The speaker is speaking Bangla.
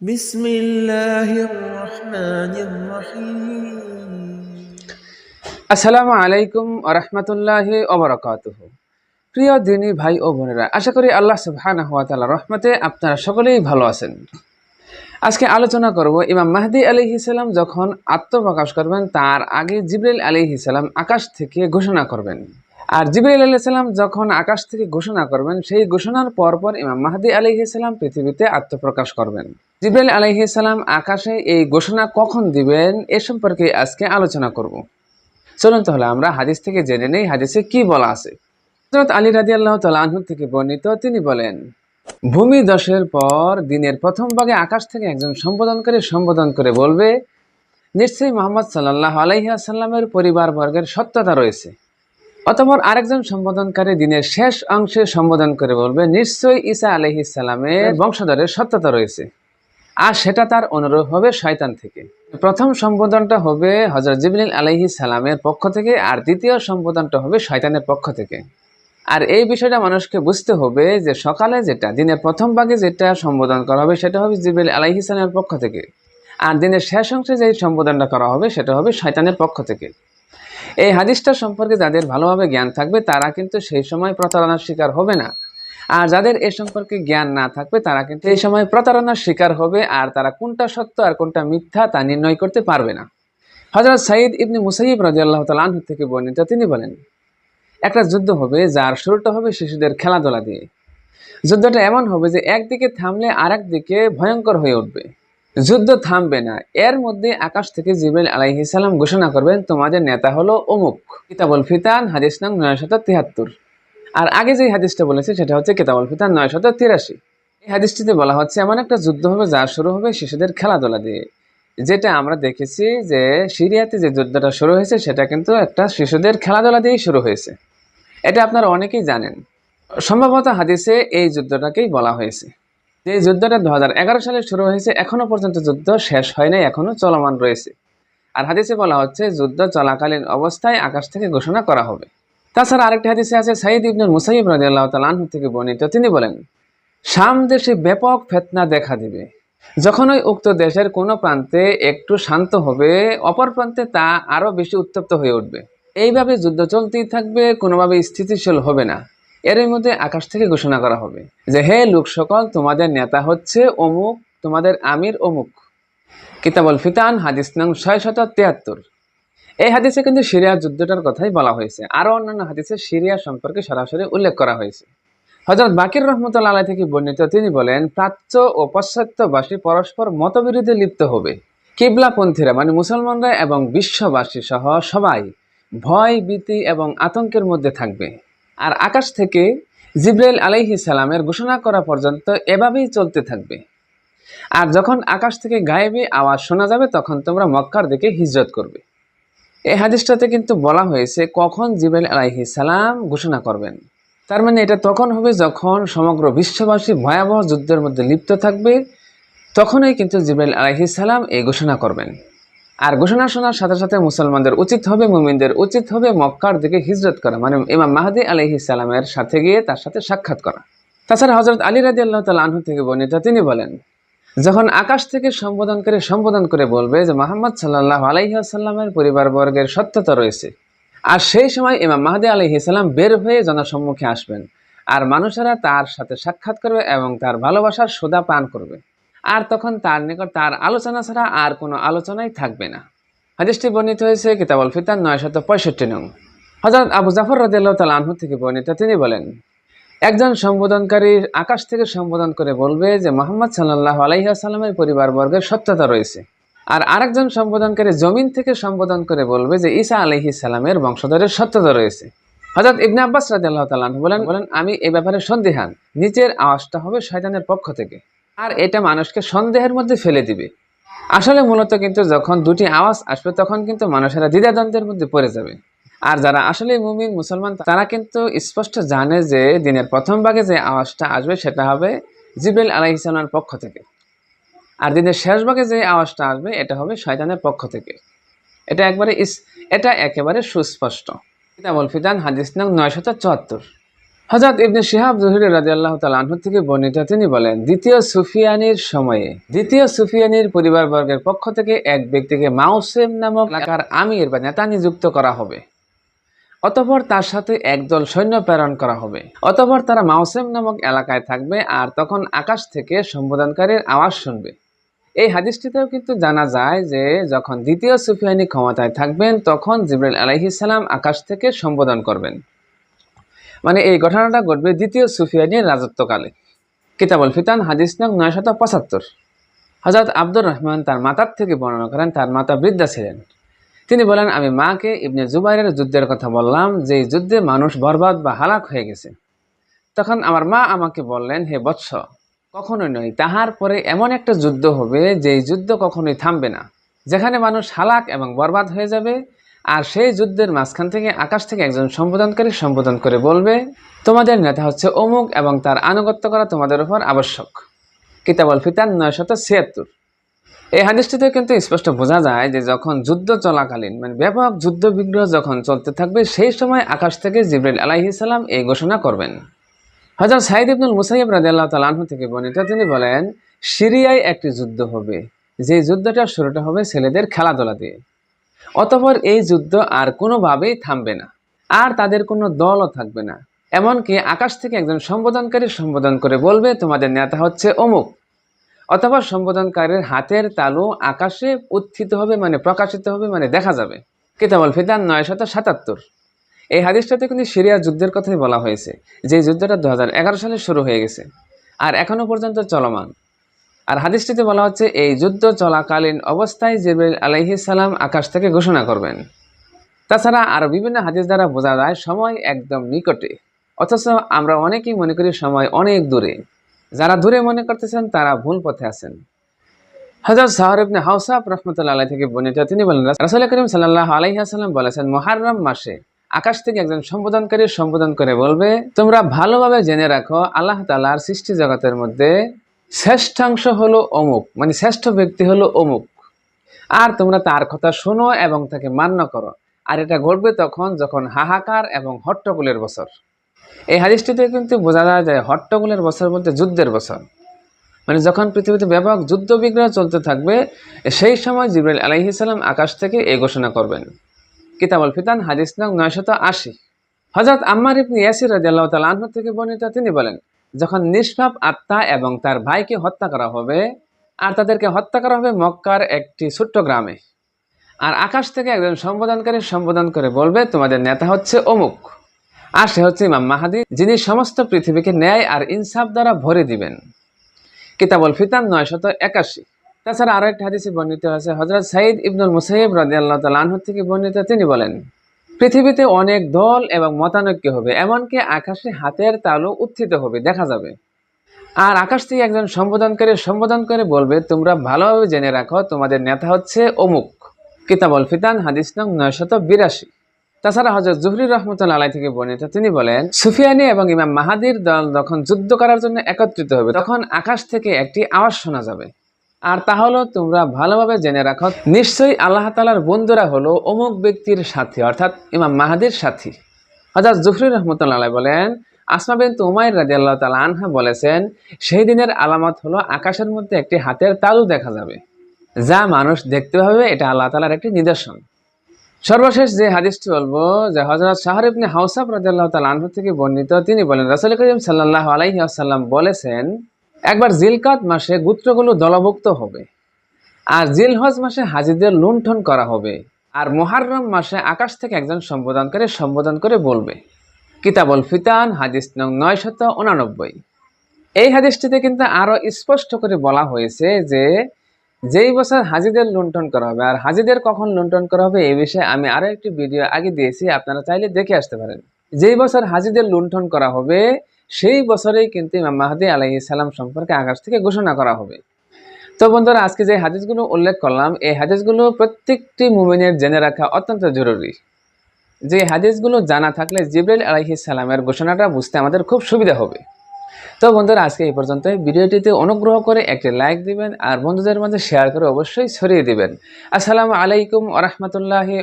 بسم الله الرحمن الرحيم আসসালামু আলাইকুম আরহামতুল্লাহ ওবরাকাতুহ প্রিয় দিনী ভাই ও বোনেরা আশা করি আল্লাহ সুবহানাহু ওয়া তাআলার রহমতে আপনারা সকলেই ভালো আছেন আজকে আলোচনা করব ইমাম মাহদি আলাইহিস সালাম যখন আত্মপ্রকাশ করবেন তার আগে জিবরিল আলাইহিস সালাম আকাশ থেকে ঘোষণা করবেন আর জিবরিল আলাইহিস সালাম যখন আকাশ থেকে ঘোষণা করবেন সেই ঘোষণার পরপর ইমাম মাহদি আলাইহিস সালাম পৃথিবীতে আত্মপ্রকাশ করবেন জিবরিল আলাইহিস সালাম আকাশে এই ঘোষণা কখন দিবেন এ সম্পর্কে আজকে আলোচনা করব। চলুন তাহলে আমরা হাদিস থেকে জেনে নেই, হাদিসে কি বলা আছে। হযরত আলী রাজি আল্লাহ তালু থেকে বর্ণিত, তিনি বলেন, ভূমি দশের পর দিনের প্রথম ভাগে আকাশ থেকে একজন সম্বোধনকারী সম্বোধন করে বলবে, নিশ্চয়ই মোহাম্মদ সাল্লাহ আলাইহাসাল্লামের পরিবার বর্গের সত্যতা রয়েছে। অতপর আরেকজন সম্বোধনকারী দিনের শেষ অংশে সম্বোধন করে বলবে, নিশ্চয়ই ঈসা আলহিসাল্লামের বংশধরের সত্যতা রয়েছে। আর সেটা তার অনুরোধ হবে শয়তান থেকে। প্রথম সম্বোধনটা হবে হজরত জিবরিল আলহি সালামের পক্ষ থেকে আর দ্বিতীয় সম্বোধনটা হবে শয়তানের পক্ষ থেকে। আর এই বিষয়টা মানুষকে বুঝতে হবে যে সকালে যেটা, দিনের প্রথম ভাগে যেটা সম্বোধন করা হবে সেটা হবে জিবরিল আলাইহি সালামের পক্ষ থেকে। আর দিনের শেষ অংশে যে সম্বোধনটা করা হবে সেটা হবে শয়তানের পক্ষ থেকে। এই হাদিসটা সম্পর্কে যাদের ভালোভাবে জ্ঞান থাকবে তারা কিন্তু সেই সময় প্রতারণার শিকার হবে না। আর যাদের এ সম্পর্কে জ্ঞান না থাকবে, তারা কিন্তু এই সময় প্রতারণার শিকার হবে আর তারা কোনটা সত্য আর কোনটা মিথ্যা তা নির্ণয় করতে পারবে না। হজরত সাইদ ইবনি মুসাইব রাজি আল্লাহ তালু থেকে বর্ণিত তিনি বলেন, একটা যুদ্ধ হবে, যার শুরুটা হবে শিশুদের খেলাধুলা দিয়ে। যুদ্ধটা এমন হবে যে একদিকে থামলে আর দিকে ভয়ঙ্কর হয়ে উঠবে। যুদ্ধ থামবে না। এর মধ্যে আকাশ থেকে জিবরাইল আলাইহিস সালাম ঘোষণা করবেন, তোমাদের নেতা হলো অমুক। কিতাবুল ফিতান, হাদিস নাম নয়শত তিয়াত্তর আর আগে যে হাদিসটা বলেছে, সেটা হচ্ছে কিতাবুল ফিতান নয়শত তিরাশি। এই হাদিসটিতে বলা হচ্ছে, এমন একটা যুদ্ধ হবে, যা শুরু হবে শিশুদের খেলাধুলা দিয়ে। যেটা আমরা দেখেছি যে সিরিয়াতে যে যুদ্ধটা শুরু হয়েছে, সেটা কিন্তু একটা শিশুদের খেলাধুলা দিয়েই শুরু হয়েছে। এটা আপনারা অনেকেই জানেন। সম্ভবত হাদিসে এই যুদ্ধটাকেই বলা হয়েছে। যে যুদ্ধটা দু হাজার এগারো সালে শুরু হয়েছে এখনও পর্যন্ত যুদ্ধ শেষ হয় নাই, এখনও চলমান রয়েছে। আর হাদিসে বলা হচ্ছে, যুদ্ধ চলাকালীন অবস্থায় আকাশ থেকে ঘোষণা করা হবে। তাছাড়া আরেকটি হাদিসে আছে সাইদ ইবনুল মুসাইব রাজি আল্লাহ তালাহ থেকে বর্ণিত। তিনি বলেন, শাম দেশে ব্যাপক ফেতনা দেখা দিবে। যখন ওই উক্ত দেশের কোনো প্রান্তে একটু শান্ত হবে, অপর প্রান্তে তা আরও বেশি উত্তপ্ত হয়ে উঠবে। এইভাবে যুদ্ধ চলতেই থাকবে, কোনোভাবে স্থিতিশীল হবে না। এর মধ্যে আকাশ থেকে ঘোষণা করা হবে যে, হে লোক সকল, তোমাদের নেতা হচ্ছে অমুক, তোমাদের আমির অমুক। কিতাবল ফিতান, হাদিস নং ছয় শত তিয়াত্তর এই হাদিসে কিন্তু সিরিয়া যুদ্ধটার কথাই বলা হয়েছে। আরও অন্যান্য হাদিসে সিরিয়া সম্পর্কে সরাসরি উল্লেখ করা হয়েছে। হজরত বাকির রহমতুল্লাহ আলাই থেকে বর্ণিত তিনি বলেন, প্রাচ্য ও পাশ্চাত্যবাসী পরস্পর মতবিরোধে লিপ্ত হবে। কিবলাপন্থীরা মানে মুসলমানরা এবং বিশ্ববাসী সহ সবাই ভয়, ভীতি এবং আতঙ্কের মধ্যে থাকবে। আর আকাশ থেকে জিব্রাইল আলাইহি সালামের ঘোষণা করা পর্যন্ত এভাবেই চলতে থাকবে। আর যখন আকাশ থেকে গায়েবী আওয়াজ শোনা যাবে, তখন তোমরা মক্কার দিকে হিজরত করবে। এই হাদিসটাতে কিন্তু বলা হয়েছে, কখন জিব্রাইল আলাইহি সালাম ঘোষণা করবেন। তার মানে এটা তখন হবে যখন সমগ্র বিশ্ববাসী ভয়াবহ যুদ্ধের মধ্যে লিপ্ত থাকবে, তখনই কিন্তু জিব্রাইল আলাইহি সালাম এই ঘোষণা করবেন। আর ঘোষণা শোনার সাথে সাথে মুসলমানদের উচিত হবে, মুমিনদের উচিত হবে মক্কার দিকে হিজরত করা মানে ইমাম মাহাদি আলহি সালামের সাথে গিয়ে তার সাথে সাক্ষাৎ করা। তাছাড়া হজরত আলী রাজি আল্লাহ তাল আনহু থেকে বর্ণিত তিনি বলেন যখন আকাশ থেকে সম্বোধনকারী সম্বোধন করে বলবে যে মোহাম্মদ সাল্লাহ আলাইসাল্লামের পরিবারবর্গের সত্যতা রয়েছে, আর সেই সময় ইমাম মাহাদি আলহি সাল্লাম বের হয়ে জনসম্মুখে আসবেন, আর মানুষেরা তার সাথে সাক্ষাৎ করবে এবং তার ভালোবাসার সোদা পান করবে। আর তখন তার নিকট তার আলোচনা ছাড়া আর কোনো আলোচনাই থাকবে না। হাদিসটি বর্ণিত হয়েছে কিতাবল ফিতান নয় শত পঁয়ষট্টি নং। হজরত আবু জাফর রাজিয়াল্লাহ তাল থেকে বর্ণিত তিনি বলেন একজন সম্বোধনকারী আকাশ থেকে সম্বোধন করে বলবে যে মোহাম্মদ সাল্লাহ আলাইসাল্লামের পরিবারবর্গের সত্যতা রয়েছে। আর আরেকজন সম্বোধনকারী জমিন থেকে সম্বোধন করে বলবে যে ঈসা আলহি সালামের বংশধরের সত্যতা রয়েছে। হজরত ইবনে আব্বাস রাজিয়াল্লাহ বলেন বলেন, আমি এ ব্যাপারে সন্দেহান। নিচের আওয়াজটা হবে শয়তানের পক্ষ থেকে। আর এটা মানুষকে সন্দেহের মধ্যে ফেলে দিবে। আসলে মূলত কিন্তু যখন দুটি আওয়াজ আসবে, তখন কিন্তু মানুষেরা দ্বিধাদ্বন্দ্বের মধ্যে পড়ে যাবে। আর যারা আসলে মুমিন মুসলমান, তারা কিন্তু স্পষ্ট জানে যে দিনের প্রথম ভাগে যে আওয়াজটা আসবে সেটা হবে জিবেল আলাহ ইসলামের পক্ষ থেকে। আর দিনের শেষ ভাগে যে আওয়াজটা আসবে, এটা হবে শয়তানের পক্ষ থেকে। এটা একবারে এটা একেবারে সুস্পষ্ট। কিতাবুল ফিদান হাদিস নং নয়শত চুয়াত্তর। হজরত ইবনে শিহাব জহির রাজি আল্লাহ তালাহ থেকে বর্ণিত, তিনি বলেন, দ্বিতীয় সুফিয়ানির সময়ে, দ্বিতীয় সুফিয়ানির পরিবারবর্গের পক্ষ থেকে এক ব্যক্তিকে মাউসেম নামক এলাকার আমির বা নেতা নিযুক্ত করা হবে। অতঃপর তার সাথে একদল সৈন্য প্রেরণ করা হবে। অতপর তারা মাউসেম নামক এলাকায় থাকবে আর তখন আকাশ থেকে সম্বোধনকারীর আওয়াজ শুনবে। এই হাদিসটিতেও কিন্তু জানা যায় যে, যখন দ্বিতীয় সুফিয়ানি ক্ষমতায় থাকবেন, তখন জিব্রাইল আলাইহিসাল্লাম আকাশ থেকে সম্বোধন করবেন। মানে এই ঘটনাটা ঘটবে দ্বিতীয় সুফিয়ানির রাজত্বকালে। কিতাবুল ফিতান, হাদিস নং নয়শত পঁচাত্তর। হজরত আব্দুর রহমান তার মাতার থেকে বর্ণনা করেন, তার মাতা বৃদ্ধা ছিলেন। তিনি বলেন, আমি মাকে ইবনে জুবাইরের যুদ্ধের কথা বললাম যে যুদ্ধে মানুষ বরবাদ বা হালাক হয়ে গেছে। তখন আমার মা আমাকে বললেন, হে বৎস, কখনোই নয়, তাহার পরে এমন একটা যুদ্ধ হবে যে যুদ্ধ কখনোই থামবে না। যেখানে মানুষ হালাক এবং বরবাদ হয়ে যাবে, আর সেই যুদ্ধের মাঝখান থেকে আকাশ থেকে একজন সম্বোধনকারী সম্বোধন করে বলবে, তোমাদের নেতা হচ্ছে অমুক এবং তার আনুগত্য করা তোমাদের উপর আবশ্যক। কিতাবল ফিতান নয়শত ছিয়াত্তর। এই হাদিসটিতে কিন্তু স্পষ্ট বোঝা যায় যে যখন যুদ্ধ চলাকালীন মানে ব্যাপক যুদ্ধ বিগ্রহ যখন চলতে থাকবে, সেই সময় আকাশ থেকে জিব্রাইল আলাইহিসাল্লাম এই ঘোষণা করবেন। হজরত সাইদ ইবনুল মুসাইব রাজিয়াল্লাহ তালাহু থেকে বর্ণিত, তিনি বলেন, সিরিয়ায় একটি যুদ্ধ হবে, যে যুদ্ধটা শুরুটা হবে ছেলেদের খেলাধুলা দিয়ে। অতঃপর এই যুদ্ধ আর কোনোভাবেই থামবে না, আর তাদের কোনো দলও থাকবে না। এমনকি আকাশ থেকে একজন সম্বোধনকারী সম্বোধন করে বলবে, তোমাদের নেতা হচ্ছে অমুক। অথবা সম্বোধনকারীর হাতের তালু আকাশে উত্থিত হবে মানে প্রকাশিত হবে মানে দেখা যাবে। কিতাবল ফিদান নয় শত সাতাত্তর। এই হাদিসটাতে কিন্তু সিরিয়া যুদ্ধের কথাই বলা হয়েছে, যে যুদ্ধটা দু হাজার এগারো সালে শুরু হয়ে গেছে আর এখনও পর্যন্ত চলমান। আর হাদিসটিতে বলা হচ্ছে, এই যুদ্ধ চলাকালীন অবস্থায় জিবরিল আলাইহি সালাম আকাশ থেকে ঘোষণা করবেন। তাছাড়া আরও বিভিন্ন হাদিস দ্বারা বোঝা যায়, সময় একদম নিকটে। অথচ আমরা অনেকেই মনে করি সময় অনেক দূরে। যারা দূরে মনে করতেছেন, তারা ভুল পথে আছেন। হজরত সাহরিবনে হাউসাব রহমতুল্লাহ আলাই থেকে বর্ণিত, তিনি বলেন, রাসুল করিম সাল্লাহ আলাইহাসাল্লাম বলেছেন মহারম মাসে আকাশ থেকে একজন সম্বোধনকারী সম্বোধন করে বলবে, তোমরা ভালোভাবে জেনে রাখো, আল্লাহ তালার সৃষ্টি জগতের মধ্যে শ্রেষ্ঠাংশ হলো অমুক মানে শ্রেষ্ঠ ব্যক্তি হলো অমুক। আর তোমরা তার কথা শোনো এবং তাকে মান্য করো। আর এটা ঘটবে তখন যখন হাহাকার এবং হট্টগোলের বছর। এই হাদিসটিতে কিন্তু বোঝা যায় যে হট্টগোলের বছর বলতে যুদ্ধের বছর। মানে যখন পৃথিবীতে ব্যাপক যুদ্ধ বিগ্রহ চলতে থাকবে, সেই সময় জিব্রাইল আলাইহিসাল্লাম আকাশ থেকে এই ঘোষণা করবেন। কিতাবল ফিতান, হাদিস নং নয়শত আশি। হজরত আম্মার ইবনি ইয়াসির রাজিয়াল্লাহ তাল আহ্ন থেকে বর্ণিত তিনি বলেন, যখন নিষ্পাপ আত্মা এবং তার ভাইকে হত্যা করা হবে, আর তাদেরকে হত্যা করা হবে মক্কার একটি ছোট্ট গ্রামে। আর আকাশ থেকে একজন সম্বোধনকারী সম্বোধন করে বলবে, তোমাদের নেতা হচ্ছে অমুক। আর সে হচ্ছে ইমাম মাহাদি, যিনি সমস্ত পৃথিবীকে ন্যায় আর ইনসাফ দ্বারা ভরে দিবেন। কিতাবল ফিতান নয়শত একাশি। তাছাড়া আরও একটা হাদিসে বর্ণিত আছে হজরত সাইদ ইবনুল মুসাইব রাজি আল্লাহ তালাহ থেকে বর্ণিত, তিনি বলেন, পৃথিবীতে অনেক দল এবং মতানৈক্য হবে, এমনকি আকাশে হাতের তালু উত্থিত হবে, দেখা যাবে। আর আকাশ থেকে একজন সম্বোধনকারী সম্বোধন করে বলবে, তোমরা ভালোভাবে জেনে রাখো, তোমাদের নেতা হচ্ছে অমুক। কিতাবল ফিতান, হাদিস নং নয়শত বিরাশি। তাছাড়া হজরত জুহরি রহমতুল্লা আলাই থেকে বর্ণিত, তিনি বলেন, সুফিয়ানি এবং ইমাম মাহাদির দল যখন যুদ্ধ করার জন্য একত্রিত হবে, তখন আকাশ থেকে একটি আওয়াজ শোনা যাবে। আর তা হলো, তোমরা ভালোভাবে জেনে রাখো, নিশ্চয়ই আল্লাহ তালার বন্ধুরা হলো অমুক ব্যক্তির সাথী, অর্থাৎ ইমাম মাহাদির সাথী। হজরত জুহরি রহমতুল্লা আলাই বলেন, আসমা বিন উমাইর রাজি আল্লাহ তালা আনহা বলেছেন, সেই দিনের আলামত হলো আকাশের মধ্যে একটি হাতের তালু দেখা যাবে, যা মানুষ দেখতে পাবে, এটা আল্লাহ তালার একটি নিদর্শন। সর্বশেষ যে হাদিসটি বলব, যে হজরত শাহর ইবনে হাউসাব রাজিয়াল্লাহ তাল আনহু থেকে বর্ণিত, তিনি বলেন, রাসুল করিম সাল্লাহ আলাইহি আসাল্লাম বলেছেন, একবার জিলকাত মাসে গুত্রগুলো দলভুক্ত হবে, আর জিলহজ মাসে হাজিদের লুণ্ঠন করা হবে, আর মোহাররম মাসে আকাশ থেকে একজন সম্বোধন করে সম্বোধন করে বলবে। কিতাবল ফিতান, হাদিস নং নয়শত উনানব্বই। এই হাদিসটিতে কিন্তু আরও স্পষ্ট করে বলা হয়েছে যে যেই বছর হাজিদের লুণ্ঠন করা হবে, আর হাজিদের কখন লুণ্ঠন করা হবে এই বিষয়ে আমি আরও একটি ভিডিও আগে দিয়েছি, আপনারা চাইলে দেখে আসতে পারেন। যেই বছর হাজিদের লুণ্ঠন করা হবে, সেই বছরেই কিন্তু ইমাম মাহাদি আলাইহি সালাম সম্পর্কে আকাশ থেকে ঘোষণা করা হবে। তো বন্ধুরা, আজকে যে হাদিসগুলো উল্লেখ করলাম, এই হাদিসগুলো প্রত্যেকটি মুমিনের জেনে রাখা অত্যন্ত জরুরি। যে হাদিসগুলো জানা থাকলে জিব্রাইল আলাইহি সালামের ঘোষণাটা বুঝতে আমাদের খুব সুবিধা হবে। তো বন্ধুরা, আজকে এই পর্যন্ত ভিডিওটিতে অনুগ্রহ করে একটি লাইক দিবেন আর বন্ধুদের মাঝে শেয়ার করে অবশ্যই ছড়িয়ে দিবেন। আসসালামু আলাইকুম আ রহমতুল্লাহি